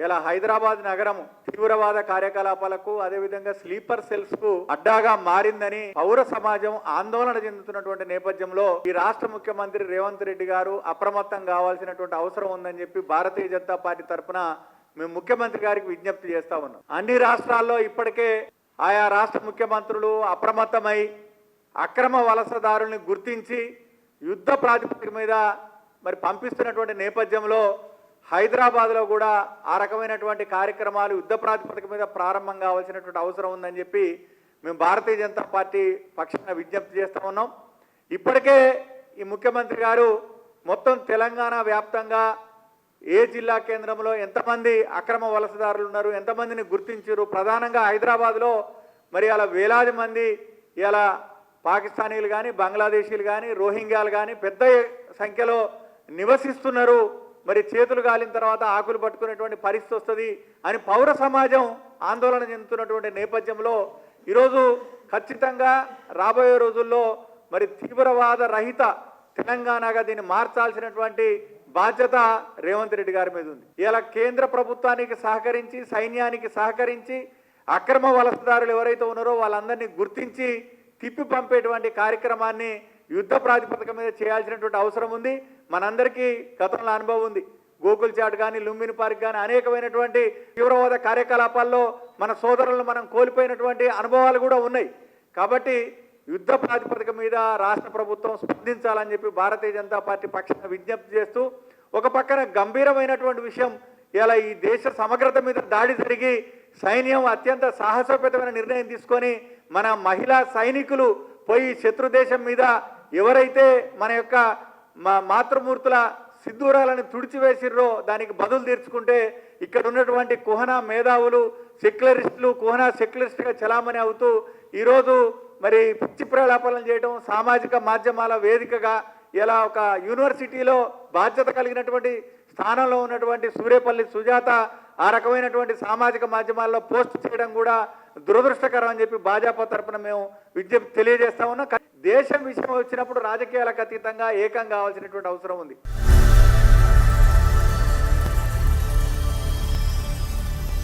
ఇలా హైదరాబాద్ నగరం తీవ్రవాద కార్యకలాపాలకు అదేవిధంగా స్లీపర్ సెల్స్కు అడ్డాగా మారిందని పౌర సమాజం ఆందోళన చెందుతున్నటువంటి నేపథ్యంలో ఈ రాష్ట్ర ముఖ్యమంత్రి రేవంత్ రెడ్డి గారు అప్రమత్తం కావాల్సినటువంటి అవసరం ఉందని చెప్పి భారతీయ జనతా పార్టీ తరఫున మేము ముఖ్యమంత్రి గారికి విజ్ఞప్తి చేస్తా ఉన్నాం. అన్ని రాష్ట్రాల్లో ఇప్పటికే ఆయా రాష్ట్ర ముఖ్యమంత్రులు అప్రమత్తమై అక్రమ వలసదారుల్ని గుర్తించి యుద్ధ ప్రాతిపదిక మీద మరి పంపిస్తున్నటువంటి నేపథ్యంలో హైదరాబాద్లో కూడా ఆ రకమైనటువంటి కార్యక్రమాలు యుద్ధ ప్రాతిపదిక మీద ప్రారంభం కావాల్సినటువంటి అవసరం ఉందని చెప్పి మేము భారతీయ జనతా పార్టీ పక్షాన విజ్ఞప్తి చేస్తూ ఉన్నాం. ఇప్పటికే ఈ ముఖ్యమంత్రి గారు మొత్తం తెలంగాణ వ్యాప్తంగా ఏ జిల్లా కేంద్రంలో ఎంతమంది అక్రమ వలసదారులు ఉన్నారు ఎంతమందిని గుర్తించారు ప్రధానంగా హైదరాబాద్లో మరి అలా వేలాది మంది ఇలా పాకిస్తానీలు కానీ బంగ్లాదేశీలు కానీ రోహింగ్యాలు కానీ పెద్ద సంఖ్యలో నివసిస్తున్నారు. మరి చేతులు గాలిన తర్వాత ఆకులు పట్టుకునేటువంటి పరిస్థితి వస్తుంది అని పౌర సమాజం ఆందోళన చెందుతున్నటువంటి నేపథ్యంలో ఈరోజు ఖచ్చితంగా రాబోయే రోజుల్లో మరి తీవ్రవాద రహిత తెలంగాణగా దీన్ని మార్చాల్సినటువంటి బాధ్యత రేవంత్ రెడ్డి గారి మీద ఉంది. ఇలా కేంద్ర ప్రభుత్వానికి సహకరించి సైన్యానికి సహకరించి అక్రమ వలసదారులు ఎవరైతే ఉన్నారో వాళ్ళందరినీ గుర్తించి తిప్పి పంపేటువంటి కార్యక్రమాన్ని యుద్ధ ప్రాతిపదిక మీద చేయాల్సినటువంటి అవసరం ఉంది. మనందరికీ గతంలో అనుభవం ఉంది. గోకుల్ చాట్ కానీ లుంబిని పార్క్ కానీ అనేకమైనటువంటి తీవ్రవాద కార్యకలాపాల్లో మన సోదరులను మనం కోల్పోయినటువంటి అనుభవాలు కూడా ఉన్నాయి. కాబట్టి యుద్ధ ప్రాతిపదిక మీద రాష్ట్ర ప్రభుత్వం స్పందించాలని చెప్పి భారతీయ జనతా పార్టీ పక్షాన విజ్ఞప్తి చేస్తూ ఒక పక్కన గంభీరమైనటువంటి విషయం ఇలా ఈ దేశ సమగ్రత మీద దాడి జరిగి సైన్యం అత్యంత సాహసోపేతమైన నిర్ణయం తీసుకొని మన మహిళా సైనికులు పోయి శత్రు దేశం మీద ఎవరైతే మన యొక్క మా మాతృమూర్తుల సిద్ధూరాలను తుడిచివేసిర్రో దానికి బదులు తీర్చుకుంటే ఇక్కడ ఉన్నటువంటి కుహనా మేధావులు సెక్యులరిస్టులు కుహనా సెక్యులరిస్ట్గా చలామణి అవుతూ ఈరోజు మరి పిచ్చి ప్రలాపాలను చేయడం సామాజిక మాధ్యమాల వేదికగా ఇలా ఒక యూనివర్సిటీలో బాధ్యత కలిగినటువంటి స్థానంలో ఉన్నటువంటి సూర్యపల్లి సుజాత ఆ రకమైనటువంటి సామాజిక మాధ్యమాల్లో పోస్ట్ చేయడం కూడా దురదృష్టకరం అని చెప్పి భాజపా తరపున మేము విజ్ఞప్తి తెలియజేస్తా ఉన్నాం. దేశం విషయం వచ్చినప్పుడు రాజకీయాలకు అతీతంగా ఏకం కావాల్సినటువంటి అవసరం ఉంది.